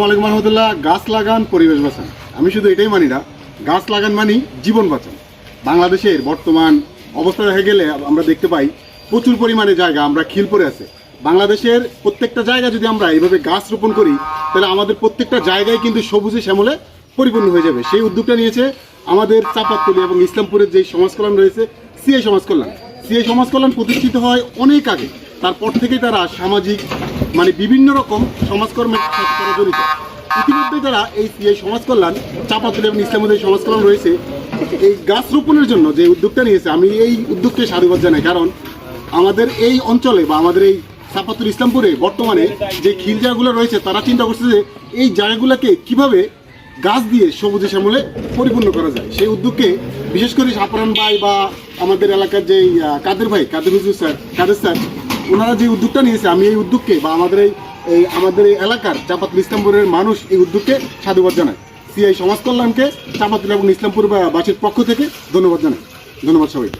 আসসালামু আলাইকুম রহমতুল্লাহ। গাছ লাগান, পরিবেশ বাঁচান। আমি শুধু এটাই মানি না, গাছ লাগান মানি জীবন বাঁচান। বাংলাদেশের বর্তমান অবস্থা দেখা গেলে আমরা দেখতে পাই, প্রচুর পরিমাণে জায়গা আমরা খিল পড়ে আছে। বাংলাদেশের প্রত্যেকটা জায়গা যদি আমরা এইভাবে গাছ রোপণ করি, তাহলে আমাদের প্রত্যেকটা জায়গায় কিন্তু সবুজে শ্যামলে পরিপূর্ণ হয়ে যাবে। সেই উদ্যোগটা নিয়েছে আমাদের চাপাতলি এবং ইসলামপুরের যে সমাজ কল্যাণ রয়েছে সিআই সমাজ কল্যাণ সিআই সমাজ কল্যাণ প্রতিষ্ঠিত হয় অনেক আগে। তারপর থেকে তারা সামাজিক মানে বিভিন্ন রকম সমাজকর্মের সাথে জড়িত। ইতিমধ্যে তারা এই এই সমাজ কল্যাণ, চাপাতুল এবং ইসলামের সমাজ কল্যাণ রয়েছে, এই গাছ রোপণের জন্য যে উদ্যোগটা নিয়েছে, আমি এই উদ্যোগকে সাধুবাদ জানাই। কারণ আমাদের এই অঞ্চলে বা আমাদের এই চাপাতুল ইসলামপুরে বর্তমানে যে খিল জায়গাগুলো রয়েছে, তারা চিন্তা করছে যে এই জায়গাগুলোকে কীভাবে গাছ দিয়ে সবুজে শ্যামলে পরিপূর্ণ করা যায়। সেই উদ্যোগকে বিশেষ করে সাপারান ভাই বা আমাদের এলাকার যে কাদের ভাই, কাদের হুজুর স্যার, কাদের স্যার ওনারা যে উদ্যোগটা নিয়েছে, আমি এই উদ্যোগকে বা আমাদের এই আমাদের এই এলাকার চাপাতুল ইসলামপুরের মানুষ এই উদ্যোগকে সাধুবাদ জানায়। সিআই সমাজ কল্যাণকে চাপাতুল এবং ইসলামপুর বা বাসীর পক্ষ থেকে ধন্যবাদ জানাই। ধন্যবাদ সবাই